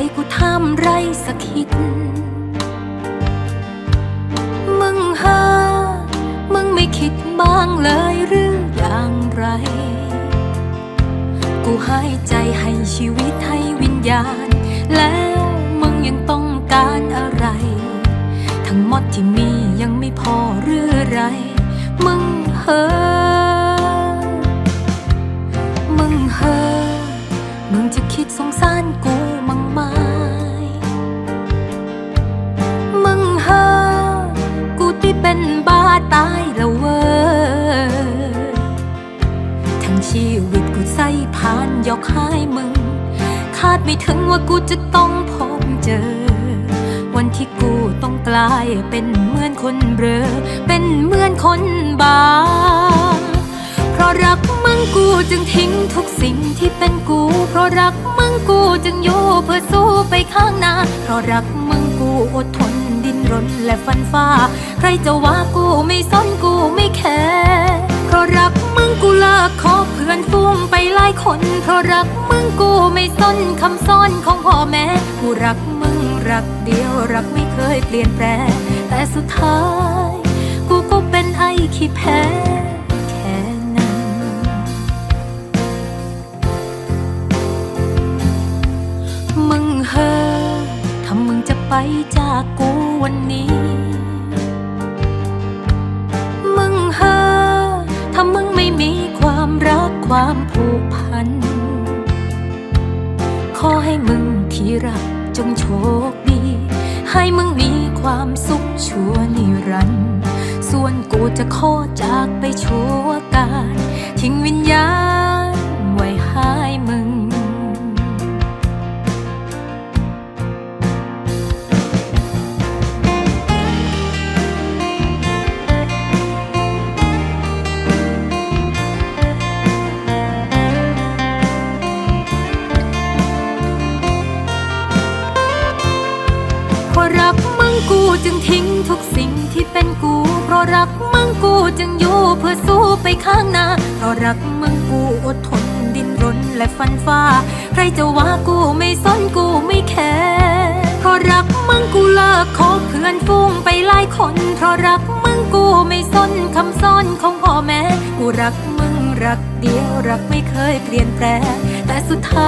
ไปกูทำไรสักคิด มึงหามึงไม่คิดบ้างเลยหรืออย่างไร กูหายใจให้ชีวิตให้วิญญาณ แล้วมึงยังต้องการอะไร ทั้งหมดที่มียังไม่พอหรือไร มึงเฮมึงเฮมึงจะคิดสงสาร ชีวิตกูใส่ผ่านยอกให้มึง คาดไม่ถึงว่ากูจะต้องพบเจอ วันที่กูต้องกลายเป็นเหมือนคนเบลอเป็นเหมือนคนบาเพราะรักมึงกูจึงทิ้งทุกสิ่งที่เป็นกู เพราะรักมึงกูจึงอยู่เพื่อสู้ไปข้างหน้า เพราะรักมึงกูอดทนดิ้นรนและฟันฝ่า ใครจะว่ากูไม่สนกูไม่แคร์เพราะรัก ลิกคบเพื่อนฟุ้งไปหลายคนเพราะรักมึงกูไม่สนคำสอนของพ่อแม่กูรักมึงรักเดียวรักไม่เคยเปลี่ยนแปลงแต่สุดท้าย กูก็เป็นไอ้ขี้แพ้แค่นั้น มึงเฮอถ้ามึงจะไปจากกูวันนี้ ความผูกพัน ขอให้มึงที่รักจงโชคดี ให้มึงมีความสุขชั่วนิรันดร์ส่วนกูจะขอจากไปชั่วการ ทิ้งวิญญาณไว้ให้ กูจึงทิ้งทุกสิ่งที่เป็นกู เพราะรักมึงกูจึงอยู่เพื่อสู้ไปข้างหน้า เพราะรักมึงกูอดทนดิ้นรนและฟันฝ่า ใครจะว่ากูไม่สนกูไม่แคร์เพราะรักมึงกูเลิกคบเพื่อนฟุ้งไปหลายคน เพราะรักมึงกูไม่สนคำสอนของพ่อแม่ กูรักมึงรักเดียวรักไม่เคยเปลี่ยนแปลงแต่สุดท้าย